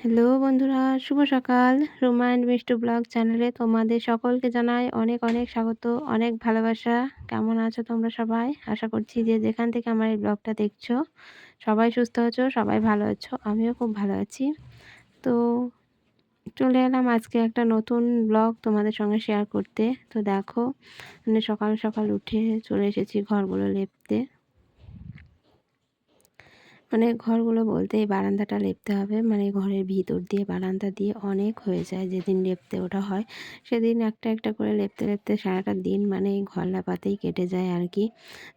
Hello বন্ধুরা, শুভ সকাল। Ruma and Mishtu blog চ্যানেলে তোমাদের সকলকে জানাই অনেক অনেক স্বাগত, অনেক ভালোবাসা। কেমন আছো তোমরা সবাই? আশা করছি যে যেখান থেকে আমার এই ব্লগটা দেখছ, সবাই সুস্থ আছো, সবাই ভালো আছো, আমিও খুব ভালো আছি। তো চলে এলাম আজকে একটা নতুন ব্লগ তোমাদের সঙ্গে শেয়ার করতে। তো দেখো মানে সকাল সকাল উঠে চলে এসেছি ঘরগুলো লেপতে। মানে ঘরগুলো বলতে এই বারান্দাটা লেপতে হবে। মানে ঘরের ভিতর দিয়ে বারান্দা দিয়ে অনেক হয়ে যায় যেদিন লেপতে ওটা হয়। সেদিন একটা একটা করে লেপতে লেপতে সারাটা দিন মানে এই ঘর লেপাতেই কেটে যায় আর কি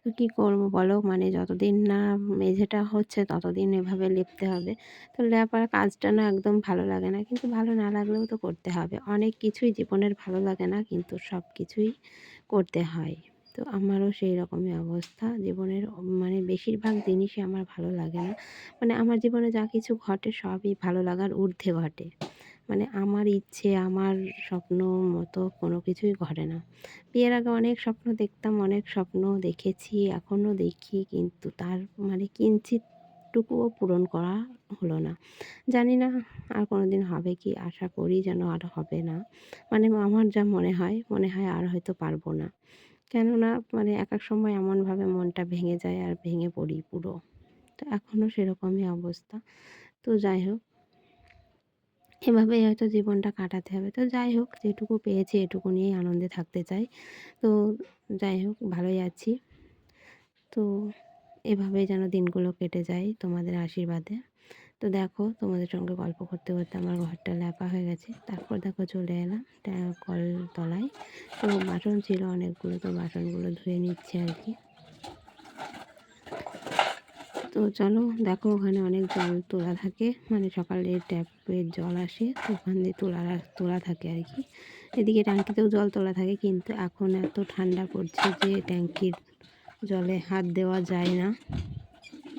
তো কী করব বলো? মানে যতদিন না মেঝেটা হচ্ছে ততদিন এভাবে লেপতে হবে। তো লেপার কাজটা না একদম ভালো লাগে না। কিন্তু ভালো না লাগলেও তো করতে হবে। অনেক কিছুই জীবনের ভালো লাগে না, কিন্তু সব কিছুই করতে হয়। তো আমারও সেই রকমই অবস্থা। জীবনের মানে বেশিরভাগ জিনিসই আমার ভালো লাগে না। মানে আমার জীবনে যা কিছু ঘটে সবই ভালো লাগার ঊর্ধ্বে ঘটে। মানে আমার ইচ্ছে, আমার স্বপ্ন মতো কোনো কিছুই ঘটে না। বিয়ের আগে অনেক স্বপ্ন দেখতাম, অনেক স্বপ্ন দেখেছি, এখনও দেখি, কিন্তু তার মানে কিঞ্চিতটুকুও পূরণ করা হলো না। জানি না আর কোনো দিন হবে কি, আশা করি যেন আর হবে না। মানে আমার যা মনে হয় মনে হয় আর হয়তো পারব না। কেননা মানে এক এক সময় এমনভাবে মনটা ভেঙে যায় আর ভেঙে পড়ি পুরো। তো এখনও সেরকমই অবস্থা। তো যাই হোক। এভাবেই হয়তো জীবনটা কাটাতে হবে। তো যাই হোক, যেটুকু পেয়েছি এটুকু নিয়েই আনন্দে থাকতে চাই। তো যাই হোক, ভালোই আছি। তো এভাবেই যেন দিনগুলো কেটে যায় তোমাদের আশীর্বাদে। তো দেখো তোমাদের সঙ্গে গল্প করতে করতে আমার ঘরটা ল্যাপা হয়ে গেছে। তারপর দেখো চলে এলাম কল তলায় তো বাসন ছিল অনেকগুলো, তো বাসনগুলো ধুয়ে নিচ্ছে আর কি। তো চলো দেখো ওখানে অনেক জল তোলা থাকে মানে সকালে ট্যাপের জল আসে, তো ওখান দিয়ে তোলা তোলা থাকে আর কি। এদিকে ট্যাঙ্কিতেও জল তোলা থাকে, কিন্তু এখন এত ঠান্ডা পড়ছে যে ট্যাঙ্কির জলে হাত দেওয়া যায় না।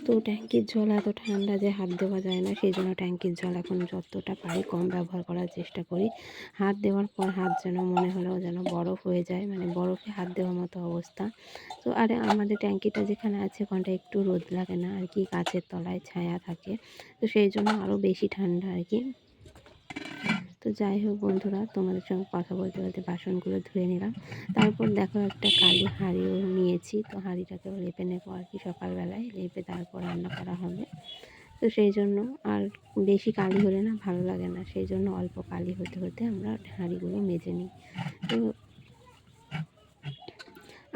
তো ট্যাঙ্কির জল এত ঠান্ডা যে হাত দেওয়া যায় না, সেই জন্য ট্যাঙ্কির জল এখন যতটা পারি কম ব্যবহার করার চেষ্টা করি। হাত দেওয়ার পর হাত যেন মনে হলো যেন বরফ হয়ে যায় মানে বরফে হাত দেওয়ার মতো অবস্থা। তো আরে আমাদের ট্যাঙ্কিটা যেখানে আছে ওখানটা একটু রোদ লাগে না, আর কি গাছের তলায় ছায়া থাকে, তো সেই জন্য আরও বেশি ঠান্ডা আর কি। তো যাই হোক বন্ধুরা, তোমাদের সঙ্গে কথা বলতে বলতে বাসনগুলো ধুয়ে নিলাম। তারপর দেখো একটা কালি হাঁড়িও নিয়েছি, তো হাঁড়িটাকেও লেপে নেব আর কি সকালবেলায়, লেপে তারপর রান্না করা হবে। তো সেই জন্য আর বেশি কালি হলে না ভালো লাগে না, সেই জন্য অল্প কালি হতে হতে আমরা হাঁড়িগুলো মেজে নিই। তো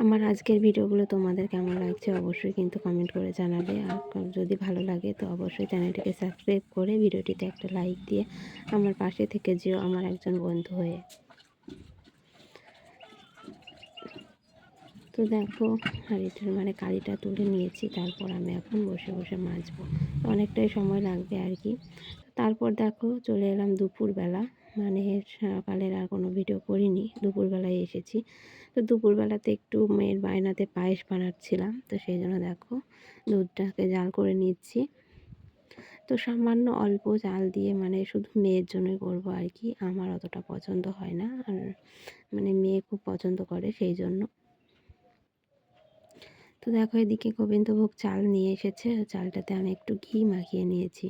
আমার আজকের ভিডিওগুলো তোমাদের কেমন লাগছে অবশ্যই কিন্তু কমেন্ট করে জানাবে। আর যদি ভালো লাগে তো অবশ্যই চ্যানেলটিকে সাবস্ক্রাইব করে ভিডিওটিতে একটা লাইক দিয়ে আমার পাশে থেকে যেও আমার একজন বন্ধু হয়ে। তো দেখো, হাঁড়িটার মানে কালিটা তুলে নিয়েছি, তারপর আমি এখন বসে বসে মাজবো। অনেকটাই সময় লাগবে আর কি। তারপর দেখো চলে এলাম দুপুরবেলা। মানে সকালের আর কোনো ভিডিও করিনি, দুপুরবেলায় এসেছি। তো দুপুরবেলাতে একটু মেয়ের বায়নাতে পায়েস বানাচ্ছিলাম। তো সেই জন্য দেখো দুধটাকে জাল করে নিচ্ছি। তো সামান্য অল্প চাল দিয়ে মানে শুধু মেয়ের জন্যই করব আর কি, আমার অতটা পছন্দ হয় না। আর মানে মেয়ে খুব পছন্দ করে সেই জন্য। তো দেখো এদিকে গোবিন্দভোগ চাল নিয়ে এসেছে। চালটাতে আমি একটু ঘি মাখিয়ে নিয়েছি।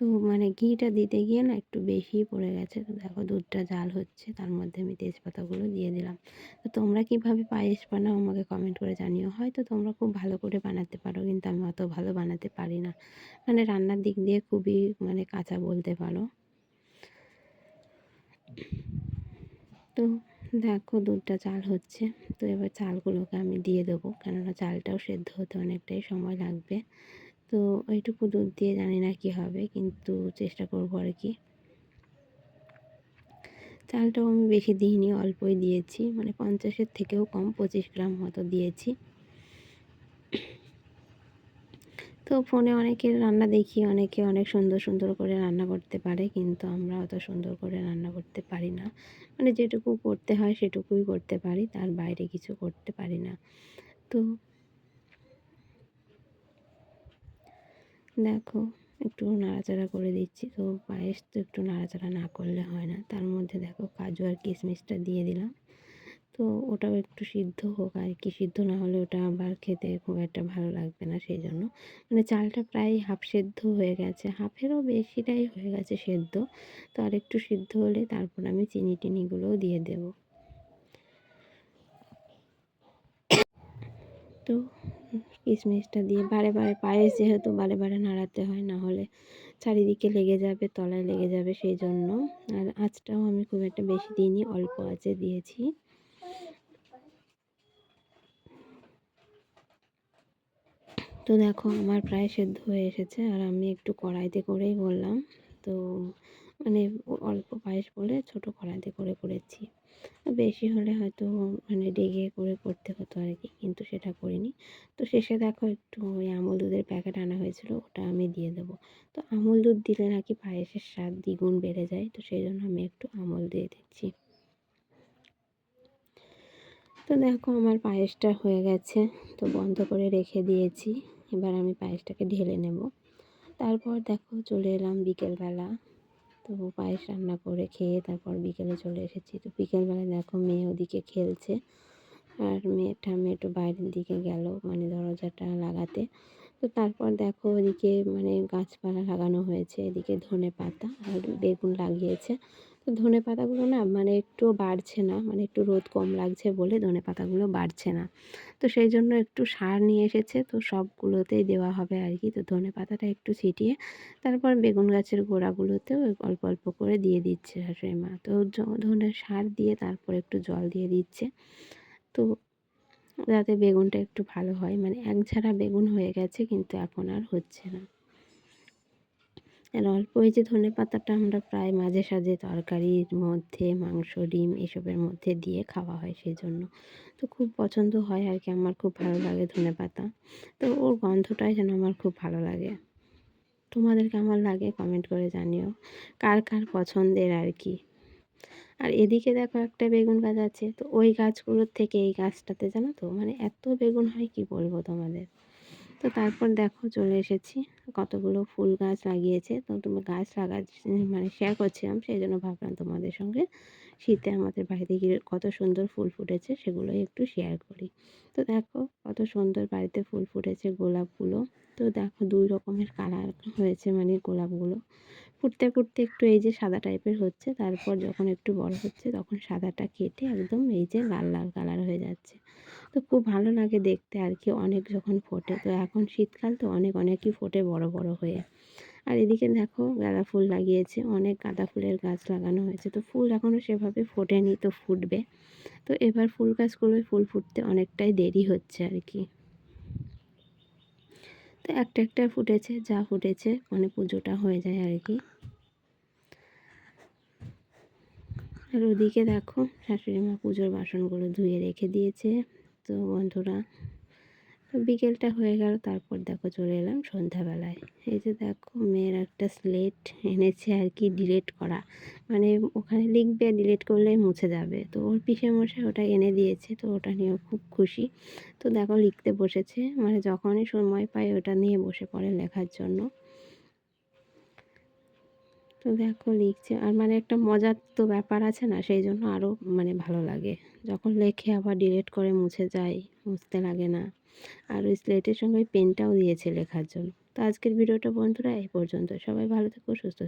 তো মানে ঘিটা দিতে গিয়ে না একটু বেশি পড়ে গেছে। তো দেখো দুধটা জাল হচ্ছে, তার মধ্যে আমি তেজপাতাগুলো দিয়ে দিলাম। তো তোমরা কীভাবে পায়েস বানাও আমাকে কমেন্ট করে জানিও। হয়তো তোমরা খুব ভালো করে বানাতে পারো, কিন্তু আমি অত ভালো বানাতে পারি না। মানে রান্নার দিক দিয়ে খুবই মানে কাঁচা বলতে পারো। তো দেখো দুধটা চাল হচ্ছে। তো এবার চালগুলোকে আমি দিয়ে দেবো, কেননা চালটাও সেদ্ধ হতে অনেকটাই সময় লাগবে। তো ওইটুকু দুধ দিয়ে জানি না কি হবে, কিন্তু চেষ্টা করব আর কি। চালটাও আমি বেশি দিইনি, অল্পই দিয়েছি। মানে পঞ্চাশের থেকেও কম, পঁচিশ গ্রাম মতো দিয়েছি। তো ফোনে অনেকের রান্না দেখি, অনেকে অনেক সুন্দর সুন্দর করে রান্না করতে পারে, কিন্তু আমরা অত সুন্দর করে রান্না করতে পারি না। মানে যেটুকু করতে হয় সেটুকুই করতে পারি, তার বাইরে কিছু করতে পারি না। তো দেখো, একটু নাড়াচাড়া করে দিচ্ছি। তো পায়েস তো একটু নাড়াচাড়া না করলে হয় না। তার মধ্যে দেখো কাজু আর কিশমিশটা দিয়ে দিলাম। তো ওটাও একটু সিদ্ধ হোক আর কি। সিদ্ধ না হলে ওটা আবার খেতে খুব একটা ভালো লাগবে না সেই জন্য মানে চালটা প্রায় হাফ সেদ্ধ হয়ে গেছে। হাফেরও বেশিটাই হয়ে গেছে সেদ্ধ। তো আর একটু সিদ্ধ হলে তারপর আমি চিনি টিনিগুলোও দিয়ে দেব। তো কিশমিশটা দিয়ে বারে বারে পায়েস যেহেতু বারে বারে নাড়াতে হয় না হলে চারিদিকে লেগে যাবে, তলায় লেগে যাবে সেই জন্য আর আঁচটাও আমি খুব একটা বেশি দিইনি, অল্প আঁচে দিয়েছি। তো দেখো, আমার প্রায় সেদ্ধ হয়ে এসেছে, আর আমি একটু কড়াইতে করেই বললাম। তো মানে অল্প পায়েস বলে ছোট কড়াইতে করে করেছি। বেশি হলে হয়তো মানে ডেগে করে করতে হতো আর কি কিন্তু সেটা করিনি। তো শেষে দেখো একটু ওই আমুল দুধের প্যাকেট আনা হয়েছিল, ওটা আমি দিয়ে দেবো। তো আমুল দুধ দিলে নাকি পায়েসের স্বাদ দ্বিগুণ বেড়ে যায়, তো সেই জন্য আমি একটু আমুল দিয়ে দিচ্ছি। তো দেখো আমার পায়েসটা হয়ে গেছে, তো বন্ধ করে রেখে দিয়েছি। এবার আমি পায়েসটাকে ঢেলে নেব। তারপর দেখো চলে এলাম বিকেলবেলা। তো পায়েস রান্না করে খেয়ে তারপর বিকেলে চলে এসেছি। তো বিকেলবেলায় দেখো মেয়ে ওদিকে খেলছে আর মেয়েটা মেয়ে একটু বাইরের দিকে গেল মানে দরজাটা লাগাতে। তো তারপর দেখো ওদিকে মানে গাছপালা লাগানো হয়েছে, এদিকে ধনে পাতা আর বেগুন লাগিয়েছে। তো ধনে পাতাগুলো না মানে একটু বাড়ছে না মানে একটু রোদ কম লাগছে বলে ধনে পাতাগুলো বাড়ছে না। তো সেই জন্য একটু সার নিয়ে এসেছে, তো সবগুলোতেই দেওয়া হবে আর কি। তো ধনে পাতাটা একটু ছিটিয়ে তারপর বেগুন গাছের গোড়াগুলোতেও অল্প অল্প করে দিয়ে দিচ্ছে শাশুড়ি মা। তো ধনে সার দিয়ে তারপর একটু জল দিয়ে দিচ্ছে। তো যাতে বেগুনটা একটু ভালো হয় মানে এক ঝাড়া বেগুন হয়ে গেছে কিন্তু এখন আর হচ্ছে না। আর অল্প ওই যে ধনে পাতাটা আমরা প্রায় মাঝে সাঝে তরকারির মধ্যে, মাংস, ডিম এসবের মধ্যে দিয়ে খাওয়া হয় সেই জন্য তো খুব পছন্দ হয় আর কি, আমার খুব ভালো লাগে ধনে পাতা। তো ওর গন্ধটাই যেন আমার খুব ভালো লাগে। তোমাদের কেমন লাগে কমেন্ট করে জানিও কার কার পছন্দের আর কি। আর এদিকে দেখো একটা বেগুন গাছ আছে, তো ওই গাছগুলোর থেকে এই গাছটাতে জানো তো মানে এত বেগুন হয় কি বলব তোমাদের? তো তারপর দেখো চলে এসেছি। কতগুলো ফুল গাছ লাগিয়েছে। তো তুমি গাছ লাগা মানে শেয়ার করছিলাম সেই জন্য ভাবলাম তোমাদের সঙ্গে শীতে আমাদের বাড়িতে গিয়ে কত সুন্দর ফুল ফুটেছে সেগুলোই একটু শেয়ার করি। তো দেখো কত সুন্দর বাড়িতে ফুল ফুটেছে গোলাপগুলো। তো দেখো দুই রকমের কালার হয়েছে মানে গোলাপগুলো। ফুটতে ফুটতে একটু এই যে সাদা টাইপের হচ্ছে, তারপর যখন একটু বড় হচ্ছে তখন সাদাটা কেটে একদম এই যে লাল লাল কালার হয়ে যাচ্ছে। তো খুব ভালো লাগে দেখতে আর কি অনেক যখন ফোটে। তো এখন শীতকাল তো অনেক, অনেকই ফোটে বড় বড় হয়ে। আর এদিকে দেখো গাঁদা ফুল লাগিয়েছে, অনেক গাঁদা ফুলের গাছ লাগানো হয়েছে। তো ফুল এখনও সেভাবে ফোটেনি, তো ফুটবে। তো এবার ফুল গাছগুলোয় ফুল ফুটতে অনেকটাই দেরি হচ্ছে আর কি তো একটা একটা ফুটেছে, যা ফুটেছে মানে পুজোটা হয়ে যায় আর কি আর ওদিকে দেখো শাশুড়ি মা পুজোর বাসনগুলো ধুয়ে রেখে দিয়েছে। তো বন্ধুরা, বিকেলটা হয়ে গেল, তারপর দেখো চলে এলাম সন্ধ্যাবেলায়। এই যে দেখো, মেয়ের একটা স্লেট এনেছে আর কি ডিলেট করা। মানে ওখানে লিখবে ডিলেট করলে মুছে যাবে। তো ওর পিসে মশাই ওটা এনে দিয়েছে, তো ওটা নিয়েও খুব খুশি। তো দেখো লিখতে বসেছে মানে যখনই সময় পায় ওটা নিয়ে বসে পড়ে লেখার জন্য। তো দেখো লিখছে। আর মানে একটা মজার তো ব্যাপার আছে না, সেই জন্য আরও মানে ভালো লাগে। যখন লেখে আবার ডিলেট করে মুছে যায়, মুছতে লাগে না। আর ওই স্লেটের সঙ্গে পেনটাও দিয়েছে লেখার জন্য। তো আজকের ভিডিওটা বন্ধুরা, এই পর্যন্ত। সবাই ভালো থেকো, সুস্থ